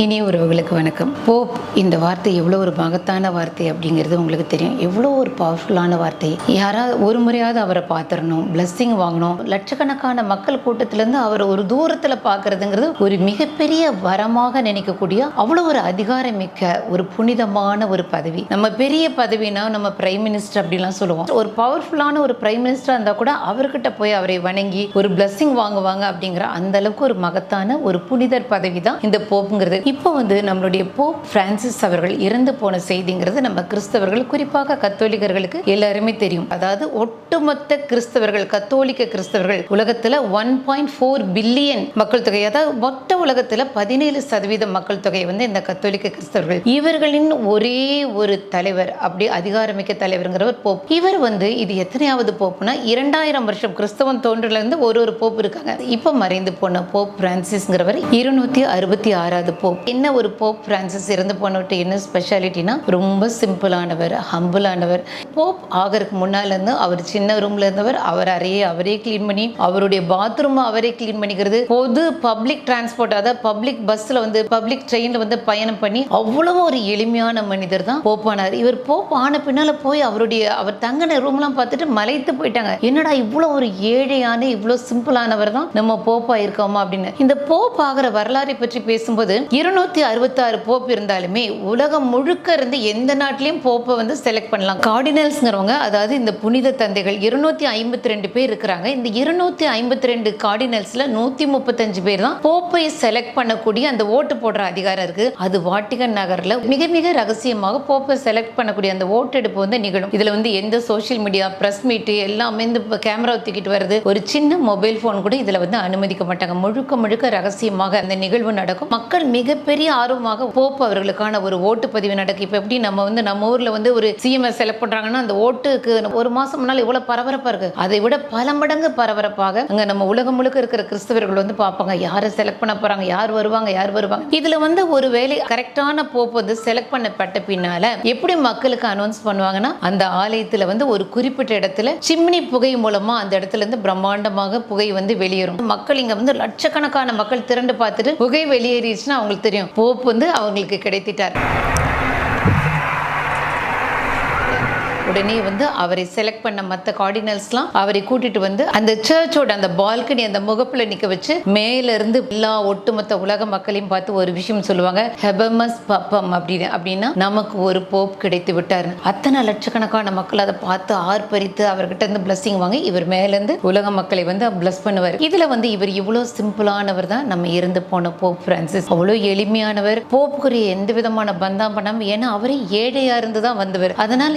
இனிய உறவுகளுக்கு வணக்கம். போப் இந்த வார்த்தை எவ்வளோ ஒரு மகத்தான வார்த்தை அப்படிங்கிறது உங்களுக்கு தெரியும். எவ்வளோ ஒரு பவர்ஃபுல்லான வார்த்தை. யாராவது ஒரு முறையாவது அவரை பார்த்துடணும். பிளஸ்ஸிங் வாங்கணும். லட்சக்கணக்கான மக்கள் கூட்டத்திலேருந்து அவரை ஒரு தூரத்தில் பார்க்குறதுங்கிறது ஒரு மிகப்பெரிய வரமாக நினைக்கக்கூடிய அவ்வளோ ஒரு அதிகாரமிக்க ஒரு புனிதமான ஒரு பதவி. நம்ம பெரிய பதவினா நம்ம பிரைம் மினிஸ்டர் அப்படிலாம் சொல்லுவோம். ஒரு பவர்ஃபுல்லான ஒரு பிரைம் மினிஸ்டராக இருந்தால் கூட அவர்கிட்ட போய் அவரை வணங்கி ஒரு பிளஸ்ஸிங் வாங்குவாங்க அப்படிங்கிற அந்த அளவுக்கு ஒரு மகத்தான ஒரு புனிதர் பதவி தான் இந்த போப்புங்கிறது இப்போ வந்து நம்மளுடைய போப் பிரான்சிஸ் அவர்கள் இறந்து போன செய்திங்கிறது நம்ம கிறிஸ்தவர்கள் குறிப்பாக கத்தோலிக்கர்களுக்கு எல்லாருமே தெரியும். அதாவது ஒட்டுமொத்த கிறிஸ்தவர்கள் கத்தோலிக்க கிறிஸ்தவர்கள் உலகத்துல ஒன் பாயிண்ட் ஃபோர் பில்லியன் மக்கள் தொகை அதாவது மொத்த உலகத்துல பதினேழு சதவீத மக்கள் தொகை வந்து இந்த கத்தோலிக்க கிறிஸ்தவர்கள் இவர்களின் ஒரே ஒரு தலைவர் அப்படி அதிகாரமிக்க தலைவருங்கிறவர் போப். இவர் வந்து இது எத்தனையாவது போப்புனா இரண்டாயிரம் வருஷம் கிறிஸ்தவம் தோன்றல இருந்து ஒரு ஒரு போப் இருக்காங்க. இப்போ மறைந்து போன போப் பிரான்சிஸ்ங்கிறவர் இருநூத்தி அறுபத்தி ஆறாவது போப். என்ன ஒரு போப் பிரான்சிஸ் இறந்து போனவர்கிட்ட என்ன ஸ்பெஷாலிட்டினா ரொம்ப சிம்பிளானவர் ஹம்பிளானவர் போப் ஆகிறதுக்கு முன்னால இருந்து அவர் சின்ன ரூம்ல இருந்தவர் அவர் அறையே அவரே க்ளீன் பண்ணி அவருடைய பாத்ரூம் அவரே க்ளீன் பண்ணிக்கிறது. பொது பப்ளிக் டிரான்ஸ்போர்ட் அதாவது பப்ளிக் பஸ்ல வந்து பப்ளிக் ட்ரெயின்ல வந்து பயணம் பண்ணி அவ்வளவு ஒரு எளிமையான மனிதர் தான் போப்பானார் இவர் போப் ஆன பின்னால போய் அவருடைய அவர் தங்கின ரூம்லாம் பார்த்துட்டு மலைத்து போயிட்டாங்க. என்னடா இவ்வளோ ஒரு ஏழையான இவ்வளோ சிம்பிளானவர் தான் நம்ம போப்பா இருக்கோமா அப்படின்னு. இந்த போப் ஆகிற வரலாறை பற்றி பேசும்போது இருநூத்தி அறுபத்தாறு போப் இருந்தாலுமே உலகம் முழுக்க இருந்து எந்த நாட்டிலையும் போப்பை வந்து செலக்ட் பண்ணலாம். கார்டினல்ஸ்ங்கிறவங்க அதாவது இந்த புனித தந்தைகள் இருநூத்தி ஐம்பத்தி ரெண்டு பேர் இருக்கிறாங்க. இந்த இருநூத்தி ஐம்பத்தி ரெண்டு கார்டினல்ஸ்ல நூத்தி முப்பத்தஞ்சு பேர் தான் போப்பை செலக்ட் பண்ணக்கூடிய அந்த ஓட்டு போடுற அதிகாரம் இருக்கு. அது வாட்டிகன் நகர்ல மிக மிக ரகசியமாக போப்பை செலக்ட் பண்ணக்கூடிய அந்த ஓட்டெடுப்பு வந்து நிகழும். இதுல வந்து எந்த சோஷியல் மீடியா பிரஸ் மீட்டு எல்லாமே இந்த கேமரா தூக்கிட்டு வருது. ஒரு சின்ன மொபைல் போன் கூட இதுல வந்து அனுமதிக்க மாட்டாங்க. முழுக்க முழுக்க ரகசியமாக அந்த நிகழ்வு நடக்கும். மக்கள் மிக மிகப்பெரிய ஆர்வமாக போப் அவர்களுக்கான ஒரு ஓட்டுப்பதிவு நடக்கும் இப்போ எப்படி நம்ம வந்து நம்ம ஊரில் வந்து ஒரு சிஎம்எஸ் செலக்ட் பண்ணுறாங்கன்னா அந்த ஓட்டுக்கு ஒரு மாதம் முன்னால் இவ்வளோ பரபரப்பாக இருக்குது அதை விட பல மடங்கு பரபரப்பாக அங்கே நம்ம உலகம் முழுக்க இருக்கிற கிறிஸ்தவர்கள் வந்து பார்ப்பாங்க. யாரை செலக்ட் பண்ண போகிறாங்க யார் வருவாங்க? யார் வருவாங்க? இதில் வந்து ஒரு வேலை கரெக்டான போப் வந்து செலக்ட் பண்ணப்பட்ட பின்னால் எப்படி மக்களுக்கு அனௌன்ஸ் பண்ணுவாங்கன்னா அந்த ஆலயத்தில் வந்து ஒரு குறிப்பிட்ட இடத்துல சிம்னி புகை மூலமா அந்த இடத்துல இருந்து பிரம்மாண்டமாக புகை வந்து வெளியேறும். மக்கள் இங்க வந்து லட்சக்கணக்கான மக்கள் திரண்டு பார்த்துட்டு புகை வெளியேறிடுச்சுன்னா அவங்களுக்கு தெரியும். போப் வந்து அவங்களுக்கு கிடைத்திட்டார். உடனே வந்து அவரை செலக்ட் பண்ண மற்ற கார்டினல்ஸ்லாம் அவரை கூட்டிட்டு வந்து அந்த சர்ச்சோட அந்த பால்கனி அந்த முகப்புல நிக்க வச்சு மேல இருந்து எல்லா ஒட்டுமொத்த உலக மக்களையும் பார்த்து ஒரு விஷயம் சொல்லுவாங்க ஹெபமஸ் பப்பம் அப்படின்னு. அப்படின்னா நமக்கு ஒரு போப் கிடைத்து விட்டார் அத்தனை லட்சக்கணக்கான மக்கள் அதை பார்த்து ஆர்ப்பரித்து அவர்கிட்ட இருந்து பிளஸ்ஸிங் வாங்கி இவர் மேல இருந்து உலக மக்களை வந்து பிளஸ் பண்ணுவார். இதுல வந்து இவர் இவ்வளவு சிம்பிளானவர் தான். நம்ம இருந்து போன போப் பிரான்சிஸ் அவ்வளோ எளிமையானவர். போப்புக்குரிய எந்த விதமான பந்தாம் பண்ணாம ஏன்னா அவரே ஏழையா இருந்து தான் வந்தவர். அதனால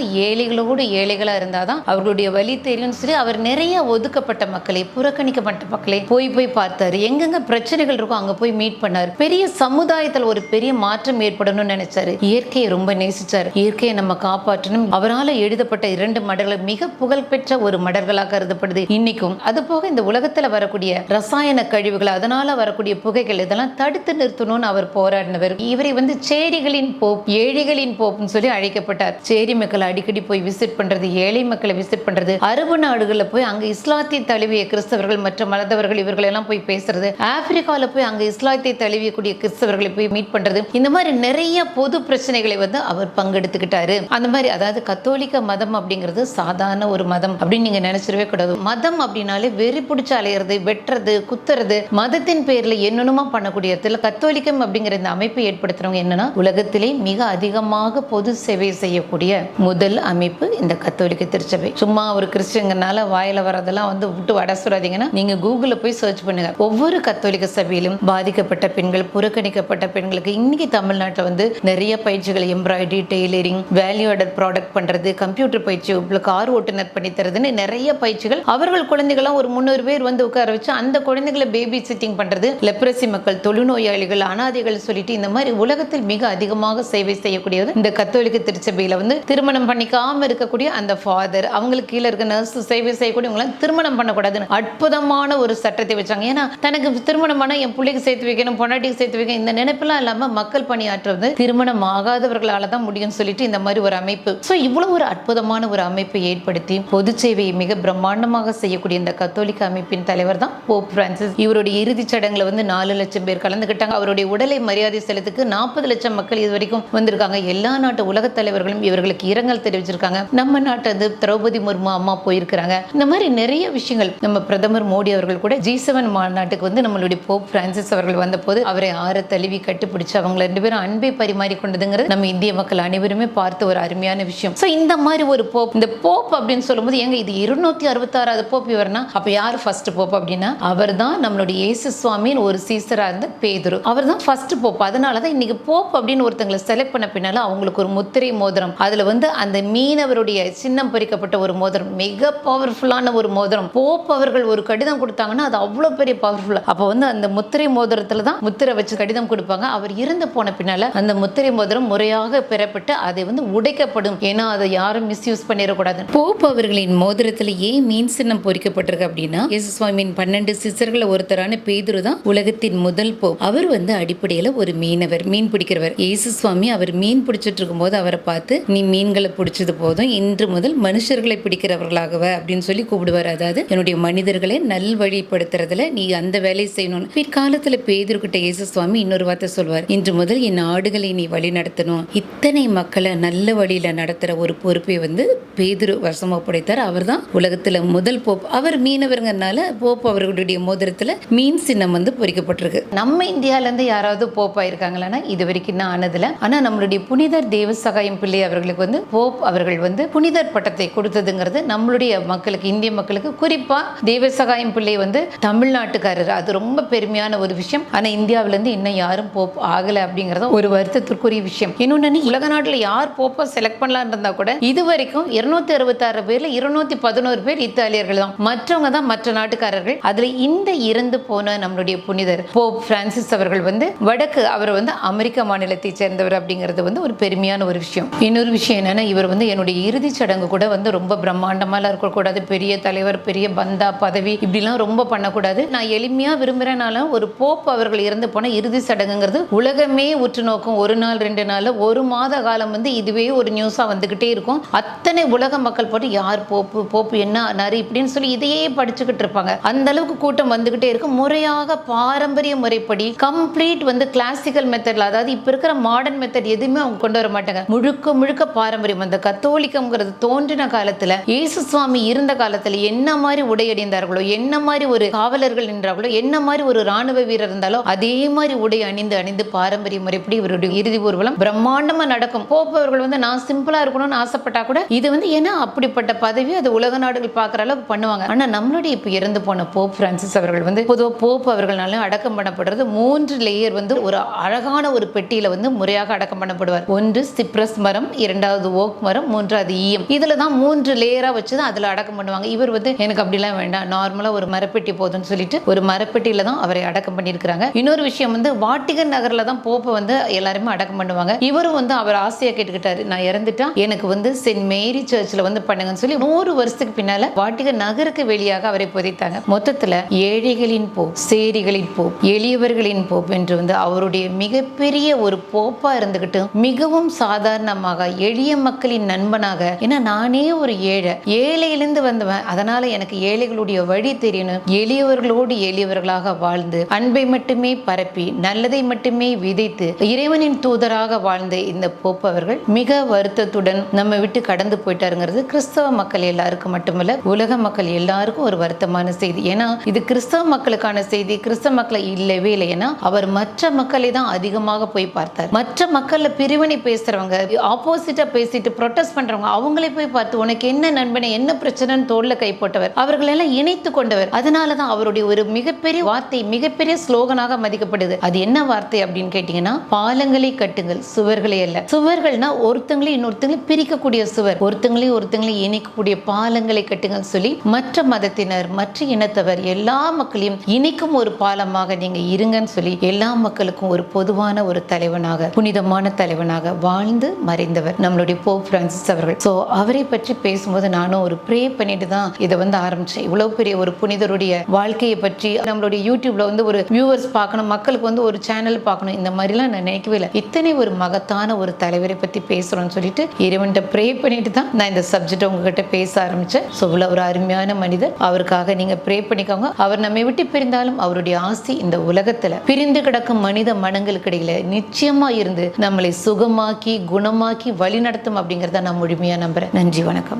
ஏழைகளோடு ஏழைகளா இருந்தாதான் அவர்களுடைய வழி தெரியும்னு சொல்லி அவர் நிறைய ஒதுக்கப்பட்ட மக்களை புறக்கணிக்கப்பட்ட மக்களை போய் போய் பார்த்தாரு. எங்கெங்க பிரச்சனைகள் இருக்கோ அங்க போய் மீட் பண்ணார். பெரிய சமுதாயத்தில் ஒரு பெரிய மாற்றம் ஏற்படணும்னு நினைச்சாரு. இயற்கையை ரொம்ப நேசிச்சார். இயற்கையை நம்ம காப்பாற்றணும். அவரால் எழுதப்பட்ட இரண்டு மடல்கள் மிக புகழ்பெற்ற ஒரு மடல்களாக கருதப்படுது இன்னைக்கும். அது போக இந்த உலகத்துல வரக்கூடிய ரசாயன கழிவுகள் அதனால வரக்கூடிய புகைகள் இதெல்லாம் தடுத்து நிறுத்தணும்னு அவர் போராடினவர். இவரை வந்து சேரிகளின் போப் ஏழைகளின் போப்னு சொல்லி அழைக்கப்பட்டார். சேரி மக்கள் அடிக்கடி போய் விசிட் பண்றது ஏழை மக்களை விசிட் பண்றது அரபு நாடுகளில் போய் அங்க இஸ்லாத்தை தழுவிய கிறிஸ்தவர்கள் மற்ற மலதவர்கள் இவர்கள் எல்லாம் போய் பேசுறது ஆப்பிரிக்கால போய் அங்க இஸ்லாத்தை தழுவியக்கூடிய கிறிஸ்தவர்களை போய் மீட் பண்றது இந்த மாதிரி நிறைய பொது பிரச்சனைகளை வந்து அவர் பங்கெடுத்துக்கிட்டாரு. அந்த மாதிரி அதாவது கத்தோலிக்க மதம் அப்படிங்கிறது சாதாரண ஒரு மதம் அப்படின்னு நீங்க நினைச்சிடவே கூடாது. மதம் அப்படின்னாலே வெறி பிடிச்ச அலையிறது வெட்டுறது குத்துறது மதத்தின் பேர்ல என்னென்னமோ பண்ணக்கூடிய இடத்துல கத்தோலிக்கம் அப்படிங்கிற இந்த அமைப்பை ஏற்படுத்துறவங்க என்னன்னா உலகத்திலே மிக அதிகமாக பொது சேவை செய்யக்கூடிய முதல் அமைப்பு இந்த கத்தோலிக்க திருச்சபை. சும்மா ஒரு கிறிஸ்டியங்கனால வாயில வரதெல்லாம் வந்து விட்டு வட சொல்லாதீங்கன்னா நீங்க கூகுளில் போய் சர்ச் பண்ணுங்க. ஒவ்வொரு கத்தோலிக்க சபையிலும் பாதிக்கப்பட்ட பெண்கள் புறக்கணிக்கப்பட்ட பெண்களுக்கு இன்னைக்கு தமிழ்நாட்டில் வந்து நிறைய பயிற்சிகள் embroidery tailoring value added product பண்றது கம்ப்யூட்டர் பயிற்சி கார் ஓட்டுநர் பண்ணி தரதுன்னு நிறைய பயிற்சிகள் அவர்கள் குழந்தைகளாம் ஒரு முந்நூறு பேர் வந்து உட்கார வச்சு அந்த குழந்தைகளை பேபி சிட்டிங் பண்றது லெப்ரசி மக்கள் தொழுநோயாளிகள் அனாதைகள் சொல்லிட்டு இந்த மாதிரி உலகத்தில் மிக அதிகமாக சேவை செய்யக்கூடியது இந்த கத்தோலிக்க திருச்சபையில வந்து திருமணம் பண்ணிக்காம இருக்கக்கூடிய அந்த ஃபாதர் அவங்களுக்கு கீழே இருக்க நர்ஸ் சேவை செய்யக்கூடியவங்களாம் திருமணம் பண்ணக்கூடாதுன்னு அற்புதமான ஒரு சட்டத்தை வச்சாங்க. ஏன்னா தனக்கு திருமணம் பண்ண என் பிள்ளைக்கு சேர்த்து வைக்கணும் பொண்டாட்டிக்கு சேர்த்து வைக்கணும் இந்த நினைப்பெல்லாம் இல்லாம மக்கள் பணியாற்றுவது திருமணம் ஆகாதவர்களால தான் முடியும்னு சொல்லிட்டு இந்த மாதிரி ஒரு அமைப்பு. ஸோ இவ்வளவு ஒரு அற்புதமான ஒரு அமைப்பை ஏற்படுத்தி பொது சேவையை மிக பிரம்மாண்டமாக செய்யக்கூடிய இந்த கத்தோலிக்க அமைப்பின் தலைவர் தான் போப் பிரான்சிஸ் இவருடைய இறுதிச் சடங்குல வந்து நாலு லட்சம் பேர் கலந்துக்கிட்டாங்க அவருடைய உடலை மரியாதை செலுத்துக்கு நாற்பது லட்சம் மக்கள் இது வரைக்கும் வந்திருக்காங்க. எல்லா நாட்டு உலக தலைவர்களும் இவர்களுக்கு இரங்கல் தெரிவிச்சிருக்காங்க. நம்ம நாட்டு வந்து திரௌபதி முர்மு அம்மா போயிருக்கிறாங்க. இந்த மாதிரி நிறைய விஷயங்கள் நம்ம பிரதமர் மோடி அவர்கள் கூட ஜி செவன் மாநாட்டுக்கு வந்து நம்மளுடைய போப் பிரான்சிஸ் அவர்கள் வந்தபோது அவரை ஆற தழுவி கட்டுப்பிடிச்சு அவங்க ரெண்டு பேரும் அன்பை பரிமாறி கொண்டதுங்கிறது நம்ம இந்திய மக்கள் அனைவருமே பார்த்த ஒரு அருமையான விஷயம். ஸோ இந்த மாதிரி ஒரு போப் இந்த போப் அப்படின்னு சொல்லும்போது எங்க இது இருநூத்தி அறுபத்தாறாவது போப் இவர்னா? அப்ப யார் ஃபர்ஸ்ட் போப் அப்படின்னா? அவர் தான் நம்மளுடைய இயேசு சுவாமியின் ஒரு சீசரா இருந்த பேதுரு. அவர் தான் ஃபர்ஸ்ட் போப். அதனால தான் இன்னைக்கு போப் அப்படின்னு ஒருத்தங்களை செலக்ட் பண்ண பின்னால அவங்களுக்கு ஒரு முத்திரை மோதிரம். அதுல வந்து அந்த அவருடைய சின்னம் பொறிக்கப்பட்ட ஒரு மோதிரம் மிக பவர்ஃபுல்லான ஒரு மோதிரம். போப் அவர்கள் ஒரு கடிதம் கொடுத்தாங்கன்னா அது அவ்வளோ பெரிய பவர்ஃபுல் அப்போ வந்து அந்த முத்திரை மோதிரத்தில் தான் முத்திரை வச்சு கடிதம் கொடுப்பாங்க. அவர் இறந்து போன பின்னால் அந்த முத்திரை மோதிரம் முறையாக பெறப்பட்டு அதை வந்து உடைக்கப்படும். ஏன்னா அதை யாரும் மிஸ்யூஸ் பண்ணிடக்கூடாது. போப் அவர்களின் மோதிரத்திலேயே ஏன் மீன் சின்னம் பொறிக்கப்பட்டிருக்கு அப்படின்னா இயேசு சுவாமியின் பன்னெண்டு சிசர்களை ஒருத்தரான பேதுரு தான் உலகத்தின் முதல் போப் அவர் வந்து அடிப்படையில் ஒரு மீனவர் மீன் பிடிக்கிறவர். இயேசு சுவாமி அவர் மீன் பிடிச்சிட்டு இருக்கும்போது அவரை பார்த்து நீ மீன்களை பிடிச்சது போதும். இன்று முதல் மனுஷர்களை பிடிக்கிறவர்களாகவ அப்படின்னு சொல்லி கூப்பிடுவார். அதாவது என்னுடைய மனிதர்களை நல்வழிப்படுத்துறதுல நீ அந்த வேலையை செய்யணும்னு. பிற்காலத்துல பேதர்கிட்ட இயேசு சுவாமி இன்னொரு வார்த்தை சொல்வார். இன்று முதல் என் ஆடுகளை நீ வழி நடத்தணும். இத்தனை மக்களை நல்ல வழியில நடத்துற ஒரு பொறுப்பை வந்து பேதுரு வசமா படைத்தார். அவர் தான் உலகத்துல முதல் போப். அவர் மீனவருங்கனால போப் அவர்களுடைய மோதிரத்துல மீன் சின்னம் வந்து பொறிக்கப்பட்டிருக்கு. நம்ம இந்தியால இருந்து யாராவது போப் ஆயிருக்காங்களான்னா இது வரைக்கும் நான் ஆனதில்ல. ஆனா நம்மளுடைய புனிதர் தேவசகாயம் பிள்ளை அவர்களுக்கு வந்து போப் அவர்கள் வந்து புனிதர் பட்டத்தை கொடுத்ததுங்கிறது நம்மளுடைய மக்களுக்கு இந்திய மக்களுக்கு. குறிப்பா தேவசகாயம் பிள்ளை வந்து தமிழ்நாட்டுக்காரர். அது ரொம்ப பெருமையான ஒரு விஷயம். ஆனா இந்தியாவில இருந்து இன்னும் யாரும் போப் ஆகல அப்படிங்கறது ஒரு வருத்தத்திற்குரிய விஷயம். இன்னொன்னு உலக நாட்டுல யார் போப்பை செலக்ட் பண்ணலாம் இருந்தா கூட இது வரைக்கும் இருநூத்தி அறுபத்தாறு பேர்ல இருநூத்தி பதினோரு பேர் இத்தாலியர்கள் தான். மற்றவங்க தான் மற்ற நாட்டுக்காரர்கள். அதுல இந்த இறந்து போன நம்மளுடைய புனிதர் போப் பிரான்சிஸ் அவர்கள் வந்து வடக்கு அவர் வந்து அமெரிக்க மாநிலத்தை சேர்ந்தவர் அப்படிங்கிறது வந்து ஒரு பெருமையான ஒரு விஷயம். இன்னொரு விஷயம் என்னன்னா இவர் வந்து என்னுடைய இறுதிச் சடங்கு கூட வந்து ரொம்ப பிரம்மாண்டமாலாம் இருக்கக்கூடாது. பெரிய தலைவர் பெரிய பந்தா பதவி இப்படிலாம் ரொம்ப பண்ணக்கூடாது. நான் எளிமையாக விரும்புறேனாலும் ஒரு போப் அவர்கள் இறந்து போன இறுதி சடங்குங்கிறது உலகமே உற்று நோக்கும். ஒரு நாள் ரெண்டு நாள் ஒரு மாத காலம் வந்து இதுவே ஒரு நியூஸாக வந்துக்கிட்டே இருக்கும். அத்தனை உலக மக்கள் போட்டு யார் போப்பு போப்பு என்ன ஆனார் இப்படின்னு சொல்லி இதையே படிச்சுக்கிட்டு இருப்பாங்க. அந்த அளவுக்கு கூட்டம் வந்துக்கிட்டே இருக்கும் முறையாக பாரம்பரிய முறைப்படி கம்ப்ளீட் வந்து கிளாசிக்கல் மெத்தடில் அதாவது இப்போ இருக்கிற மாடர்ன் மெத்தட் எதுவுமே அவங்க கொண்டு வர மாட்டாங்க. முழுக்க முழுக்க பாரம்பரியம். அந்த கத்தோலிக்கம்ங்கிறது தோன்றின காலத்துல இயேசு சுவாமி இருந்த காலத்துல என்ன மாதிரி உடை அணிந்தார்களோ என்ன மாதிரி ஒரு காவலர்கள் நின்றார்களோ என்ன மாதிரி ஒரு ராணுவ வீரர் இருந்தாலோ அதே மாதிரி உடை அணிந்து அணிந்து பாரம்பரிய முறைப்படி இவருடைய இறுதி ஊர்வலம் பிரம்மாண்டமா நடக்கும். போப்பவர்கள் வந்து நான் சிம்பிளா இருக்கணும்னு ஆசைப்பட்டா கூட இது வந்து ஏன்னா அப்படிப்பட்ட பதவி அது உலக நாடுகள் பார்க்குற அளவுக்கு பண்ணுவாங்க. ஆனா நம்மளுடைய இப்ப இறந்து போன போப் பிரான்சிஸ் அவர்கள் வந்து பொதுவாக போப் அவர்களாலும் அடக்கம் பண்ணப்படுறது மூன்று லேயர் வந்து ஒரு அழகான ஒரு பெட்டியில வந்து முறையாக அடக்கம் பண்ணப்படுவார். ஒன்று சிப்ரஸ் மரம் இரண்டாவது ஓக் மரம் மூன்று மூன்றாவது ஈயம் இதுல தான் மூன்று லேயரா வச்சு தான் அதுல அடக்கம் பண்ணுவாங்க. இவர் வந்து எனக்கு அப்படிலாம் வேண்டாம். நார்மலா ஒரு மரப்பெட்டி போதும்னு சொல்லிட்டு ஒரு மரப்பெட்டியில தான் அவரை அடக்கம் பண்ணியிருக்கிறாங்க. இன்னொரு விஷயம் வந்து வாட்டிகன் நகரில் தான் போப்பை வந்து எல்லாருமே அடக்கம் பண்ணுவாங்க. இவரும் வந்து அவர் ஆசையா கேட்டுக்கிட்டாரு. நான் இறந்துட்டா எனக்கு வந்து சென்ட் மேரி சர்ச்சில் வந்து பண்ணுங்கன்னு சொல்லி நூறு வருஷத்துக்கு பின்னால வாட்டிகன் நகருக்கு வெளியாக அவரை புதைத்தாங்க. மொத்தத்துல ஏழைகளின் போப் சேரிகளின் போப் எளியவர்களின் போப் என்று வந்து அவருடைய மிகப்பெரிய ஒரு போப்பா இருந்துகிட்டு மிகவும் சாதாரணமாக எளிய மக்களின் நண்பனாக ஏன்னா நானே ஒரு ஏழை. ஏழையிலிருந்து வந்தவன் அதனால எனக்கு ஏழைகளுடைய வழி தெரியணும். எளியவர்களோடு எளியவர்களாக வாழ்ந்து அன்பை மட்டுமே பரப்பி நல்லதை மட்டுமே விதைத்து இறைவனின் தூதராக வாழ்ந்த இந்த போப்பவர்கள் மிக வருத்தத்துடன் நம்ம விட்டு கடந்து போயிட்டாருங்கிறது கிறிஸ்தவ மக்கள் எல்லாருக்கும் மட்டுமல்ல உலக மக்கள் எல்லாருக்கும் ஒரு வருத்தமான செய்தி. ஏன்னா இது கிறிஸ்தவ மக்களுக்கான செய்தி. கிறிஸ்தவ மக்களை இல்லவே இல்லை. ஏன்னா அவர் மற்ற மக்களை தான் அதிகமாக போய் பார்த்தார். மற்ற மக்கள்ல பிரிவினை பேசுறவங்க ஆப்போசிட்டா பேசிட்டு ப்ரொட்டஸ்ட் பண்றவங்க அவங்களே போய் பார்த்து உனக்கு என்ன நண்பனை என்ன பிரச்சனைன்னு தோல்ல கை போட்டவர்? அவர்கள் எல்லாம் இணைத்து கொண்டவர். அதனால தான் அவருடைய ஒரு மிகப்பெரிய வார்த்தை மிகப்பெரிய ஸ்லோகனாக மதிக்கப்படுது. அது என்ன வார்த்தை அப்படின்னு கேட்டீங்கன்னா பாலங்களை கட்டுங்கள் சுவர்களே அல்ல. சுவர்கள்னா ஒருத்தங்களை இன்னொருத்தங்களை பிரிக்கக்கூடிய சுவர். ஒருத்தங்களையும் ஒருத்தங்களையும் இணைக்கக்கூடிய பாலங்களை கட்டுங்கள் சொல்லி மற்ற மதத்தினர் மற்ற இனத்தவர் எல்லா மக்களையும் இணைக்கும் ஒரு பாலமாக நீங்க இருங்கன்னு சொல்லி எல்லா மக்களுக்கும் ஒரு பொதுவான ஒரு தலைவனாக புனிதமான தலைவனாக வாழ்ந்து மறைந்தவர் நம்மளுடைய போப் பிரான்சிஸ் அவர்கள் ஸோ அவரை பற்றி பேசும்போது நானும் ஒரு ப்ரே பண்ணிட்டு தான் இதை வந்து ஆரம்பிச்சேன். இவ்வளவு பெரிய ஒரு புனிதருடைய வாழ்க்கையை பற்றி நம்மளுடைய யூடியூப்ல வந்து ஒரு வியூவர்ஸ் பார்க்கணும் மக்களுக்கு வந்து ஒரு சேனல் பார்க்கணும் இந்த மாதிரிலாம் நான் நினைக்கவே இல்லை. இத்தனை ஒரு மகத்தான ஒரு தலைவரை பற்றி பேசுறோம்னு சொல்லிட்டு இறைவன்கிட்ட ப்ரே பண்ணிட்டு தான் நான் இந்த சப்ஜெக்ட் உங்ககிட்ட பேச ஆரம்பிச்சேன். ஸோ இவ்வளோ ஒரு அருமையான மனிதர். அவருக்காக நீங்கள் ப்ரே பண்ணிக்கோங்க. அவர் நம்மை விட்டு பிரிந்தாலும் அவருடைய ஆசி இந்த உலகத்தில் பிரிந்து கிடக்கும் மனித மனங்களுக்கு இடையில நிச்சயமா இருந்து நம்மளை சுகமாக்கி குணமாக்கி வழி நடத்தும் அப்படிங்கிறத நம்ம முழுமையாக நம்புகிறேன் நன்றி வணக்கம்.